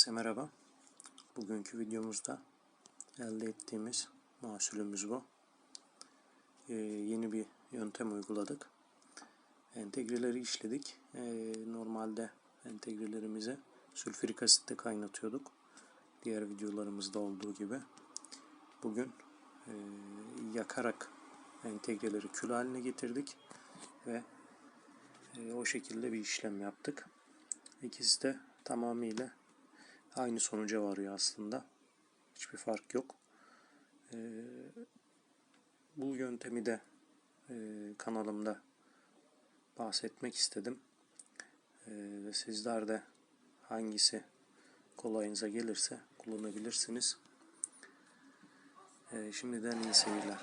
Herkese merhaba. Bugünkü videomuzda elde ettiğimiz mahsulümüz bu. Ee, yeni bir yöntem uyguladık. Entegreleri işledik. Ee, normalde entegrelerimizi sülfürik asitte kaynatıyorduk. Diğer videolarımızda olduğu gibi. Bugün e, yakarak entegreleri kül haline getirdik ve e, o şekilde bir işlem yaptık. İkisi de tamamıyla aynı sonuca varıyor aslında. Hiçbir fark yok. Ee, bu yöntemi de e, kanalımda bahsetmek istedim. Ee, sizler de hangisi kolayınıza gelirse kullanabilirsiniz. Ee, şimdiden iyi seyirler.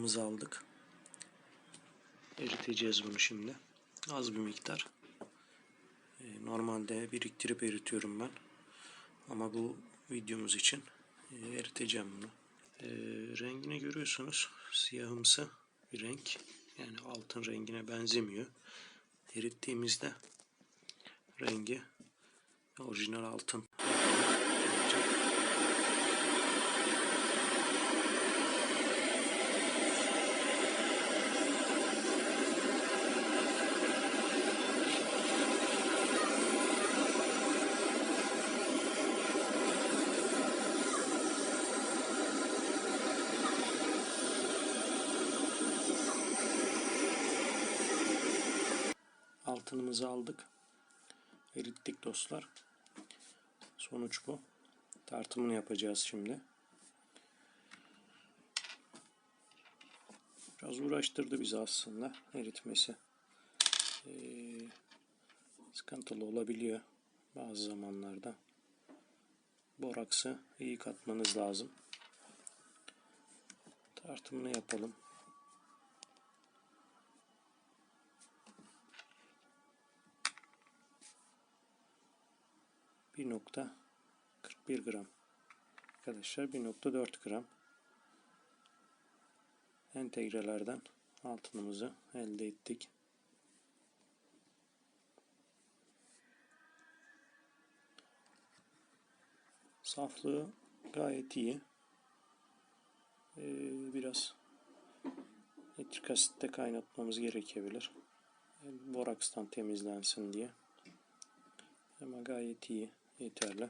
Altınımızı aldık. Eriteceğiz bunu şimdi. Az bir miktar. Ee, Normalde biriktirip eritiyorum ben. Ama bu videomuz için e, eriteceğim bunu. Ee, rengini görüyorsunuz. Siyahımsı bir renk. Yani altın rengine benzemiyor. Erittiğimizde rengi orijinal altın Altınımızı aldık. Erittik dostlar. Sonuç bu. Tartımını yapacağız şimdi. Biraz uğraştırdı bizi aslında eritmesi. Ee, sıkıntılı olabiliyor bazı zamanlarda. Boraksı iyi katmanız lazım. Tartımını yapalım. Bir nokta 41 gram. Arkadaşlar 1.4 gram entegrelerden altınımızı elde ettik. Saflığı gayet iyi. Ee, biraz nitrik asitte kaynatmamız gerekebilir. Borakstan temizlensin diye. Ama gayet iyi. Yeterli.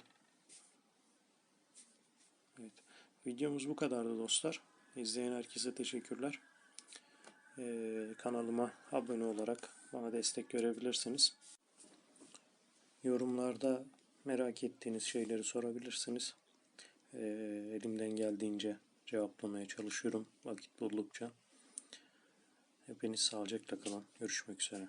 Evet. Videomuz bu kadardı dostlar. İzleyen herkese teşekkürler. Ee, kanalıma abone olarak bana destek görebilirsiniz. Yorumlarda merak ettiğiniz şeyleri sorabilirsiniz. Ee, elimden geldiğince cevaplamaya çalışıyorum vakit buldukça. Hepiniz sağlıcakla kalın. Görüşmek üzere.